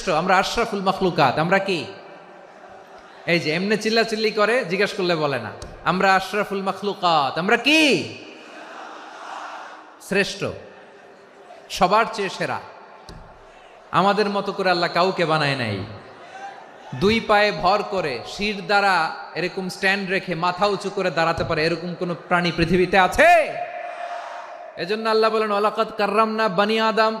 শ্রেষ্ঠ, আমরা আশরাফুল মখলুকাত, আমরা কি? এই যে, এমনি চিল্লা চিল্লি করে, জিজ্ঞেস করলে বলে না। আমরা আশরাফুল মখলুকাত, আমরা কি? শ্রেষ্ঠ। সবার চেয়ে সেরা। আমাদের মতো করে আল্লাহ কাউকে বানায় নাই। দুই পায়ে ভর করে, শির দ্বারা এরকম স্ট্যান্ড রেখে মাথা উঁচু করে দাঁড়াতে পারে এরকম কোন প্রাণী পৃথিবীতে আছে? এজন্য আল্লাহ বলেন ওলাকাত কার্রাম না বানি আদম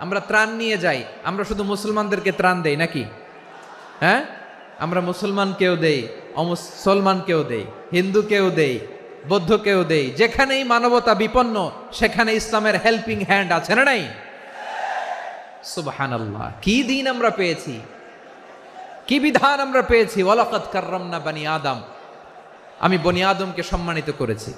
আমরা ত্রাণ নিয়ে যাই। আমরা শুধু মুসলমানদেরকে ত্রাণ দেই নাকি? হ্যাঁ? আমরা মুসলমানকেও দেই অমুসলমানকেও দেই, হিন্দু হিন্দুকেও দেই বৌদ্ধকেও দেই, যেখানেই মানবতা বিপন্ন, সেখানে ইসলামের হেল্পিং হ্যান্ড আছে না নাই? সুবহান আল্লাহ কি দিন আমরা পেয়েছি? কি বিধান আমরা পেয়েছি? ওয়ালাকাত কার্রামনা বানি আদম। আমি বনি আদমকে সম্মানিত করেছি।